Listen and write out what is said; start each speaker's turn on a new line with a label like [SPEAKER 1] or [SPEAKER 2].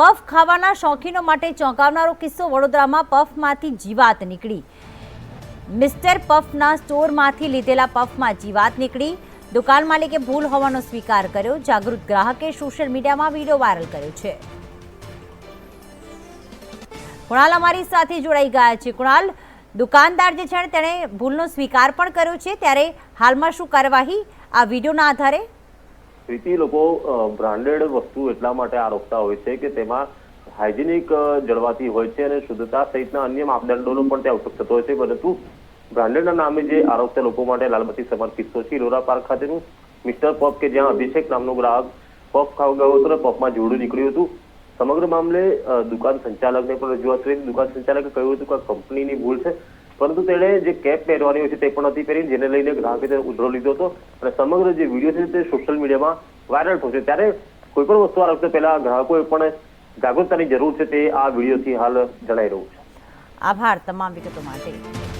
[SPEAKER 1] Puff ખાવાના શોખીનો માટે ચોંકાવનારો કિસ્સો વડોદરામાં પફમાંથી જીવાત નીકળી. મિસ્ટર પફના સ્ટોરમાંથી લીધેલા પફમાં જીવાત નીકળી. દુકાન માલિકે ભૂલ હોવાનો સ્વીકાર કર્યો. જાગૃત ગ્રાહકે સોશિયલ મીડિયામાં વીડિયો વાયરલ કર્યો છે. કુણાલ અમારી સાથે જોડાઈ ગયા છે. કુણાલ, દુકાનદાર જે છે તેણે ભૂલનો સ્વીકાર પણ કર્યો છે. ત્યારે હાલમાં શું કાર્યવાહી આ વિડીયોના આધારે
[SPEAKER 2] પ્રીતિ લોકો બ્રાન્ડેડ વસ્તુ એટલા માટે આરોપતા હોય છે કે તેમાં હાઇજેનિક જળવાતી હોય છે અને શુદ્ધતા સહિતના અન્ય માપદંડોનો પણ ત્યાં ઉપયોગ થતો હોય છે. પરંતુ બ્રાન્ડેડના નામે જે આરોપતા લોકો માટે લાલબત્તી સમર્પિત, તો છે લોરા પાર્ક ખાતેનું મિસ્ટર પફ કે જ્યાં અભિષેક નામનો ગ્રાહક પફ ખાવા ગયો હતો અને પફમાં જોડું નીકળ્યું હતું. સમગ્ર મામલે દુકાન સંચાલકને પણ રજૂઆત કરી. દુકાન સંચાલકે કહ્યું હતું કે કંપનીની ભૂલ છે. પરંતુ તેણે જે કેપ પહેરવાની હોય છે તે પણ નથી પહેરી, જેને લઈને ગ્રાહકે તેને ઉધરો લીધો હતો. અને સમગ્ર જે વીડિયો છે તે સોશિયલ મીડિયામાં વાયરલ છે. ત્યારે કોઈ પણ વસ્તુ આરોપતા પહેલા ગ્રાહકોએ પણ જાગૃતતાની જરૂર છે તે આ વિડીયોથી હાલ જણાઈ રહ્યું છે.
[SPEAKER 1] આભાર તમામ વિગતો માટે.